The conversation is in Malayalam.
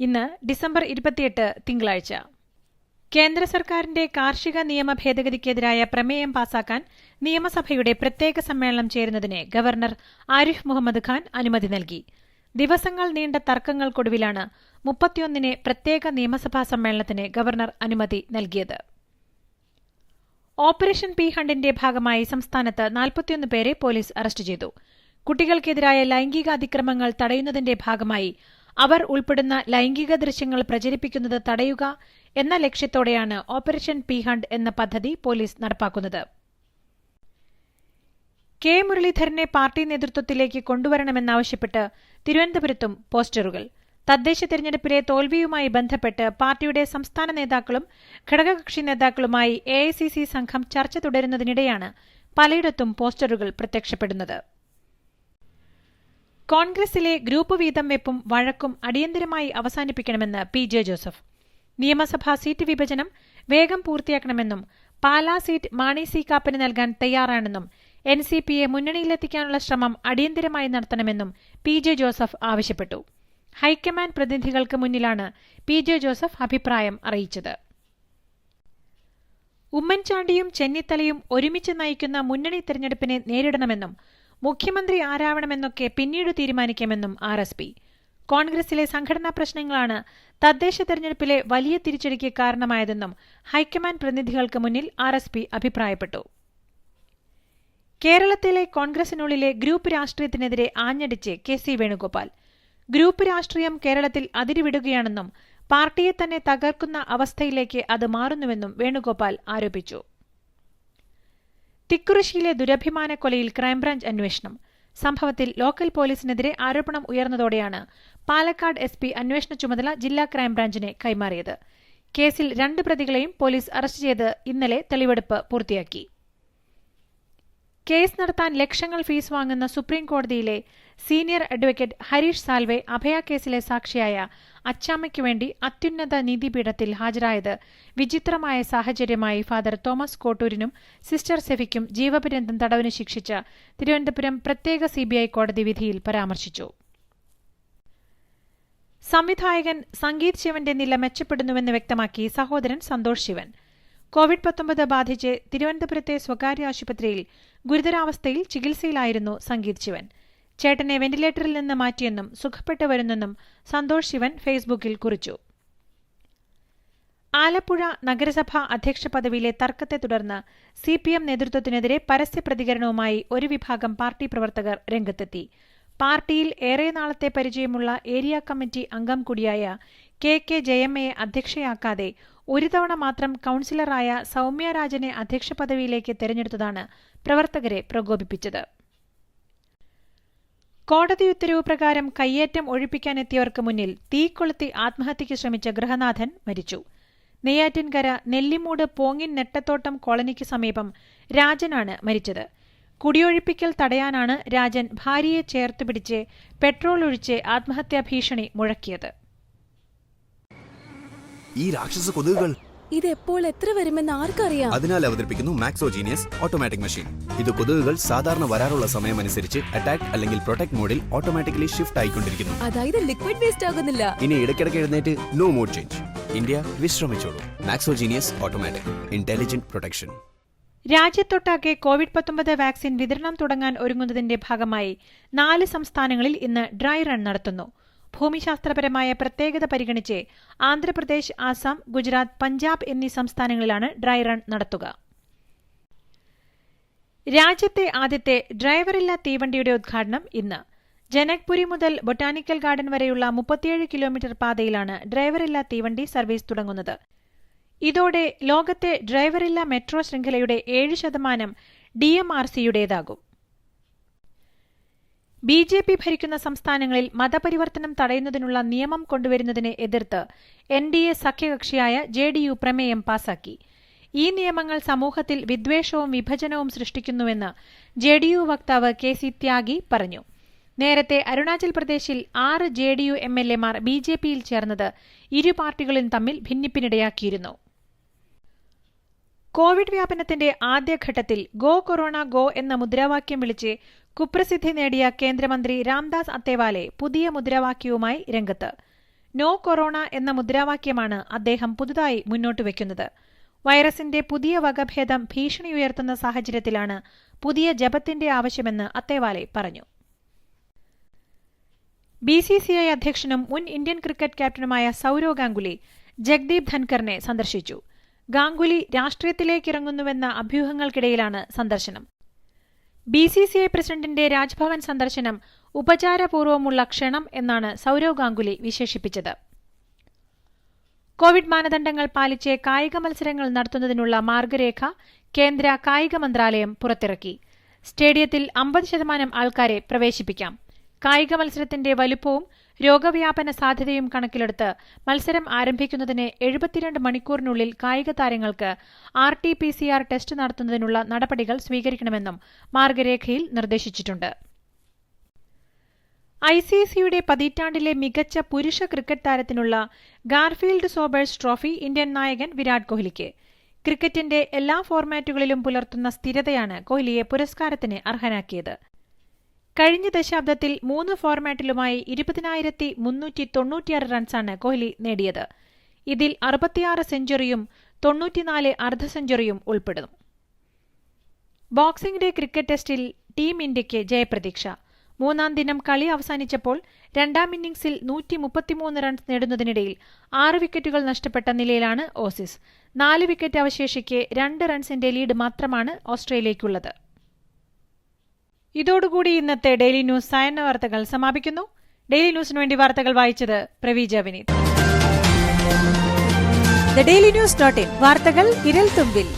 ഇന്ന് ഡിസംബർ ഇരുപത്തിയെട്ട് തിങ്കളാഴ്ച. കേന്ദ്ര സർക്കാരിന്റെ കാർഷിക നിയമ ഭേദഗതിക്കെതിരായ പ്രമേയം പാസാക്കാൻ നിയമസഭയുടെ പ്രത്യേക സമ്മേളനം ചേരുന്നതിന് ഗവർണർ ആരിഫ് മുഹമ്മദ് ഖാൻ അനുമതി നൽകി. ദിവസങ്ങൾ നീണ്ട തർക്കങ്ങൾക്കൊടുവിലാണ് മുപ്പത്തിയൊന്നിന് പ്രത്യേക നിയമസഭാ സമ്മേളനത്തിന് ഗവർണർ അനുമതി നൽകിയത്. ഓപ്പറേഷൻ പി ഹണ്ടിന്റെ ഭാഗമായി സംസ്ഥാനത്ത് നാൽപ്പത്തിയൊന്ന് പേരെ പോലീസ് അറസ്റ്റ് ചെയ്തു. കുട്ടികൾക്കെതിരായ ലൈംഗിക അതിക്രമങ്ങൾ തടയുന്നതിന്റെ ഭാഗമായി അവർ ഉൾപ്പെടുന്ന ലൈംഗിക ദൃശ്യങ്ങൾ പ്രചരിപ്പിക്കുന്നത് തടയുക എന്ന ലക്ഷ്യത്തോടെയാണ് ഓപ്പറേഷൻ പി ഹണ്ട് എന്ന പദ്ധതി പോലീസ് നടപ്പാക്കുന്നത്. കെ മുരളീധരനെ പാർട്ടി നേതൃത്വത്തിലേക്ക് കൊണ്ടുവരണമെന്നാവശ്യപ്പെട്ട് തിരുവനന്തപുരത്തും പോസ്റ്ററുകൾ. തദ്ദേശ തെരഞ്ഞെടുപ്പിലെ തോൽവിയുമായി ബന്ധപ്പെട്ട് പാർട്ടിയുടെ സംസ്ഥാന നേതാക്കളും ഘടകകക്ഷി നേതാക്കളുമായി എ സംഘം ചർച്ച തുടരുന്നതിനിടെയാണ് പലയിടത്തും പോസ്റ്ററുകൾ പ്രത്യക്ഷപ്പെടുന്നത്. കോൺഗ്രസിലെ ഗ്രൂപ്പ് വീതം വെപ്പും വഴക്കും അടിയന്തരമായി അവസാനിപ്പിക്കണമെന്ന് പി ജെ ജോസഫ്. നിയമസഭാ സീറ്റ് വിഭജനം വേഗം പൂർത്തിയാക്കണമെന്നും പാലാ സീറ്റ് മാണി സി കാപ്പന് നൽകാൻ തയ്യാറാണെന്നും എൻ സി പിയെ മുന്നണിയിലെത്തിക്കാനുള്ള ശ്രമം അടിയന്തരമായി നടത്തണമെന്നും പി ജെ ജോസഫ് ആവശ്യപ്പെട്ടു. ഹൈക്കമാൻഡ് പ്രതിനിധികൾക്ക് മുന്നിലാണ് പി ജെ ജോസഫ് അഭിപ്രായം അറിയിച്ചത്. ഉമ്മൻചാണ്ടിയും ചെന്നിത്തലയും ഒരുമിച്ച് നയിക്കുന്ന മുന്നണി തെരഞ്ഞെടുപ്പിനെ നേരിടണമെന്നും മുഖ്യമന്ത്രി ആരാവണമെന്നൊക്കെ പിന്നീട് തീരുമാനിക്കാമെന്നും ആർ എസ് പി. കോൺഗ്രസിലെ സംഘടനാ പ്രശ്നങ്ങളാണ് തദ്ദേശ തെരഞ്ഞെടുപ്പിലെ വലിയ തിരിച്ചടിക്ക് കാരണമായതെന്നും ഹൈക്കമാൻഡ് പ്രതിനിധികൾക്ക് മുന്നിൽ ആർ എസ് പി അഭിപ്രായപ്പെട്ടു. കേരളത്തിലെ കോൺഗ്രസിനുള്ളിലെ ഗ്രൂപ്പ് രാഷ്ട്രീയത്തിനെതിരെ ആഞ്ഞടിച്ച് കെ സി വേണുഗോപാൽ. ഗ്രൂപ്പ് രാഷ്ട്രീയം കേരളത്തിൽ അതിരുവിടുകയാണെന്നും പാർട്ടിയെ തന്നെ തകർക്കുന്ന അവസ്ഥയിലേക്ക് അത് മാറുന്നുവെന്നും വേണുഗോപാൽ ആരോപിച്ചു. തിക്കുറിശ്ശിയിലെ ദുരഭിമാന കൊലയിൽ ക്രൈംബ്രാഞ്ച് അന്വേഷണം. സംഭവത്തിൽ ലോക്കൽ പോലീസിനെതിരെ ആരോപണം ഉയർന്നതോടെയാണ് പാലക്കാട് എസ് പി അന്വേഷണ ചുമതല ജില്ലാ ക്രൈംബ്രാഞ്ചിനെ കൈമാറിയത്. കേസിൽ രണ്ട് പ്രതികളെയും പോലീസ് അറസ്റ്റ് ചെയ്ത് ഇന്നലെ തെളിവെടുപ്പ് പൂർത്തിയാക്കി. കേസ് നടത്താൻ ലക്ഷങ്ങൾ ഫീസ് വാങ്ങുന്ന സുപ്രീം കോടതിയിലെ സീനിയർ അഡ്വക്കേറ്റ് ഹരീഷ് സാൽവെ അഭയ കേസിലെ സാക്ഷിയായ അച്ചാമ്മയ്ക്കു വേണ്ടി അത്യുന്നത നീതിപീഠത്തിൽ ഹാജരായത്. വിചിത്രമായ സാഹചര്യമായി ഫാദർ തോമസ് കോട്ടൂരിനും സിസ്റ്റർ സെഫിക്കും ജീവപര്യന്തം തടവിന് ശിക്ഷിച്ച തിരുവനന്തപുരം പ്രത്യേക സിബിഐ കോടതി വിധിയിൽ പരാമർശിച്ചു. സംവിധായകൻ സംഗീത് ശിവന്റെ നില മെച്ചപ്പെടുന്നുവെന്ന് വ്യക്തമാക്കി സഹോദരൻ സന്തോഷ് ശിവൻ. കോവിഡ് പത്തൊമ്പത് ബാധിച്ച് തിരുവനന്തപുരത്തെ സ്വകാര്യ ആശുപത്രിയിൽ ഗുരുതരാവസ്ഥയിൽ ചികിത്സയിലായിരുന്നു സംഗീത് ശിവൻ. ചേട്ടനെ വെന്റിലേറ്ററിൽ നിന്ന് മാറ്റിയെന്നും സുഖപ്പെട്ടു വരുന്നെന്നും സന്തോഷ് ശിവൻ ഫേസ്ബുക്കിൽ കുറിച്ചു. ആലപ്പുഴ നഗരസഭാ അധ്യക്ഷ പദവിയിലെ തർക്കത്തെ തുടർന്ന് സി പി എം നേതൃത്വത്തിനെതിരെ പരസ്യ പ്രതികരണവുമായി ഒരു വിഭാഗം പാർട്ടി പ്രവർത്തകർ രംഗത്തെത്തി. പാർട്ടിയിൽ ഏറെ നാളത്തെ പരിചയമുള്ള ഏരിയ കമ്മിറ്റി അംഗം കൂടിയായ കെ കെ ജയമ്മയെ അധ്യക്ഷയാക്കാതെ ഒരു തവണ മാത്രം കൌൺസിലറായ സൗമ്യ രാജനെ അധ്യക്ഷ പദവിയിലേക്ക് തെരഞ്ഞെടുത്തതാണ് പ്രവർത്തകരെ പ്രകോപിപ്പിച്ചത്. കോടതി ഉത്തരവ് പ്രകാരം കയ്യേറ്റം ഒഴിപ്പിക്കാനെത്തിയവർക്ക് മുന്നിൽ തീ കൊളുത്തി ആത്മഹത്യയ്ക്ക് ശ്രമിച്ച ഗൃഹനാഥൻ മരിച്ചു. നെയ്യാറ്റിൻകര നെല്ലിമൂട് പോങ്ങിൻ നെട്ടത്തോട്ടം കോളനിക്ക് സമീപം രാജനാണ് മരിച്ചത്. കുടിയൊഴിപ്പിക്കൽ തടയാനാണ് രാജൻ ഭാര്യയെ ചേർത്തുപിടിച്ച് പെട്രോൾ ഒഴിച്ച് ആത്മഹത്യാ ഭീഷണി മുഴക്കിയത്. ഈ രാക്ഷസ ഇത് എപ്പോൾ എത്ര വരുമെന്ന് ആർക്കറിയാം? അതിനാൽ അവതരിപ്പിക്കുന്നു മാക്സോജീനിയസ് ഓട്ടോമാറ്റിക് മെഷീൻ ഇത് കൊതുകുകൾ സാധാരണ വരാറുള്ള സമയം അനുസരിച്ച് അറ്റാക്ക് അല്ലെങ്കിൽ പ്രൊട്ടക്ട് മോഡിൽ ഓട്ടോമാറ്റിക്കലി ഷിഫ്റ്റ് ആയിക്കൊണ്ടിരിക്കുന്നു. അതായത് ലിക്വിഡ് വേസ്റ്റ് ആകുന്നില്ല. ഇനി ഇടയ്ക്കിടയ്ക്ക് എഴുന്നേറ്റ് നോ മോഡ് ചേഞ്ച് ഇന്ത്യ വിശ്രമിച്ചോളൂ. മാക്സോജീനിയസ് ഓട്ടോമാറ്റിക് ഇന്റലിജന്റ് പ്രൊട്ടക്ഷൻ രാജ്യത്തൊട്ടാകെ കോവിഡ് പത്തൊമ്പത് വാക്സിൻ വിതരണം തുടങ്ങാൻ ഒരുങ്ങുന്നതിന്റെ ഭാഗമായി നാല് സംസ്ഥാനങ്ങളിൽ ഇന്ന് ഡ്രൈ റൺ നടത്തുന്നു. ഭൂമിശാസ്ത്രപരമായ പ്രത്യേകത പരിഗണിച്ച് ആന്ധ്രാപ്രദേശ് ആസാം ഗുജറാത്ത് പഞ്ചാബ് എന്നീ സംസ്ഥാനങ്ങളിലാണ് ഡ്രൈ റൺ നടത്തുക. രാജ്യത്തെ ആദ്യത്തെ ഡ്രൈവറില്ല തീവണ്ടിയുടെ ഉദ്ഘാടനം ഇന്ന്. ജനക്പുരി മുതൽ ബൊട്ടാനിക്കൽ ഗാർഡൻ വരെയുള്ള മുപ്പത്തിയേഴ് കിലോമീറ്റർ പാതയിലാണ് ഡ്രൈവറില്ല തീവണ്ടി സർവീസ് തുടങ്ങുന്നത്. ഇതോടെ ലോകത്തെ ഡ്രൈവറില്ല മെട്രോ ശൃംഖലയുടെ ഏഴ് ശതമാനം ഡി എം ആർ സിയുടേതാകും. ബി ജെ പി ഭരിക്കുന്ന സംസ്ഥാനങ്ങളിൽ മതപരിവർത്തനം തടയുന്നതിനുള്ള നിയമം കൊണ്ടുവരുന്നതിനെ എതിർത്ത് എൻ ഡി എ സഖ്യകക്ഷിയായ ജെ ഡി യു പ്രമേയം പാസാക്കി. ഈ നിയമങ്ങൾ സമൂഹത്തിൽ വിദ്വേഷവും വിഭജനവും സൃഷ്ടിക്കുന്നുവെന്ന് ജെ ഡി യു വക്താവ് കെ സി ത്യാഗി പറഞ്ഞു. നേരത്തെ അരുണാചൽ പ്രദേശിൽ ആറ് J D U M L എമാർ ബി ജെ പിയിൽ ചേർന്നത് ഇരു പാർട്ടികളും തമ്മിൽ ഭിന്നിപ്പിനിടയാക്കിയിരുന്നു. കോവിഡ് വ്യാപനത്തിന്റെ ആദ്യഘട്ടത്തിൽ ഗോ കൊറോണ ഗോ എന്ന മുദ്രാവാക്യം വിളിച്ച് കുപ്രസിദ്ധി നേടിയ കേന്ദ്രമന്ത്രി രാംദാസ് അത്തേവാലെ പുതിയ മുദ്രാവാക്യവുമായി രംഗത്ത്. നോ കൊറോണ എന്ന മുദ്രാവാക്യമാണ് അദ്ദേഹം പുതുതായി മുന്നോട്ട് വയ്ക്കുന്നത് വൈറസിന്റെ പുതിയ വകഭേദം ഭീഷണി ഉയർത്തുന്ന സാഹചര്യത്തിലാണ് പുതിയ ജപത്തിന്റെ ആവശ്യമെന്ന് അത്തേവാലെ പറഞ്ഞു. ബി സി സി ഐ അധ്യക്ഷനും മുൻ ഇന്ത്യൻ ക്രിക്കറ്റ് ക്യാപ്റ്റനുമായ സൌരവ് ഗാംഗുലി ജഗ്ദീപ് ധൻകറിനെ സന്ദർശിച്ചു. ഗാംഗുലി രാഷ്ട്രീയത്തിലേക്കിറങ്ങുന്നുവെന്ന അഭ്യൂഹങ്ങൾക്കിടയിലാണ് സന്ദർശനം. ബി സി സി ഐ പ്രസിഡന്റിന്റെ രാജ്ഭവൻ സന്ദർശനം ഉപചാരപൂർവമുള്ള ക്ഷണം എന്നാണ് സൌരവ് ഗാംഗുലി വിശേഷിപ്പിച്ചത്. കോവിഡ് മാനദണ്ഡങ്ങൾ പാലിച്ച് കായിക മത്സരങ്ങൾ നടത്തുന്നതിനുള്ള മാർഗരേഖ കേന്ദ്ര കായിക മന്ത്രാലയം പുറത്തിറക്കി. സ്റ്റേഡിയത്തിൽ അമ്പത് ശതമാനം ആൾക്കാരെ പ്രവേശിപ്പിക്കാം. കായിക മത്സരത്തിന്റെ വലുപ്പവും രോഗവ്യാപന സാധ്യതയും കണക്കിലെടുത്ത് മത്സരം ആരംഭിക്കുന്നതിന് എഴുപത്തിരണ്ട് മണിക്കൂറിനുള്ളിൽ കായിക താരങ്ങൾക്ക് R T P C R test നടത്തുന്നതിനുള്ള നടപടികൾ സ്വീകരിക്കണമെന്നും മാർഗരേഖയിൽ നിർദ്ദേശിച്ചിട്ടുണ്ട്. ഐ സി സിയുടെ പതിറ്റാണ്ടിലെ മികച്ച പുരുഷ ക്രിക്കറ്റ് താരത്തിനുള്ള ഗാർഫീൽഡ് സോബേഴ്സ് ട്രോഫി ഇന്ത്യൻ നായകൻ വിരാട് കോഹ്ലിക്ക്. ക്രിക്കറ്റിന്റെ എല്ലാ ഫോർമാറ്റുകളിലും പുലർത്തുന്ന സ്ഥിരതയാണ് കോഹ്ലിയെ പുരസ്കാരത്തിന് അർഹനാക്കിയത്. കഴിഞ്ഞ ദശാബ്ദത്തിൽ മൂന്ന് ഫോർമാറ്റിലുമായി ഇരുപതിനായിരത്തി മുന്നൂറ്റി തൊണ്ണൂറ്റിയാറ് റൺസാണ് കോഹ്ലി നേടിയത്. ഇതിൽ അറുപത്തിയാറ് സെഞ്ചുറിയും തൊണ്ണൂറ്റിനാല് അർദ്ധ സെഞ്ചുറിയും ഉൾപ്പെടുന്നു. ബോക്സിംഗ് ഡേ ക്രിക്കറ്റ് ടെസ്റ്റിൽ ടീം ഇന്ത്യയ്ക്ക് ജയപ്രതീക്ഷ. മൂന്നാം ദിനം കളി അവസാനിച്ചപ്പോൾ രണ്ടാം ഇന്നിംഗ്സിൽ നൂറ്റി മുപ്പത്തിമൂന്ന് റൺസ് നേടുന്നതിനിടയിൽ ആറ് വിക്കറ്റുകൾ നഷ്ടപ്പെട്ട നിലയിലാണ് ഓസീസ്. നാല് വിക്കറ്റ് അവശേഷിക്കെ രണ്ട് റൺസിന്റെ ലീഡ് മാത്രമാണ് ഓസ്ട്രേലിയയ്ക്കുള്ളത്. ഇതോടുകൂടി ഇന്നത്തെ ഡെയിലി ന്യൂസ് സായന്ന വാർത്തകൾ സമാപിക്കുന്നു. ഡെയിലി ന്യൂസിന് വേണ്ടി വാർത്തകൾ വായിച്ചത് Praveeja Vineeth. Daily news dot in. വാർത്തകൾ വിരൽ തുമ്പിൽ.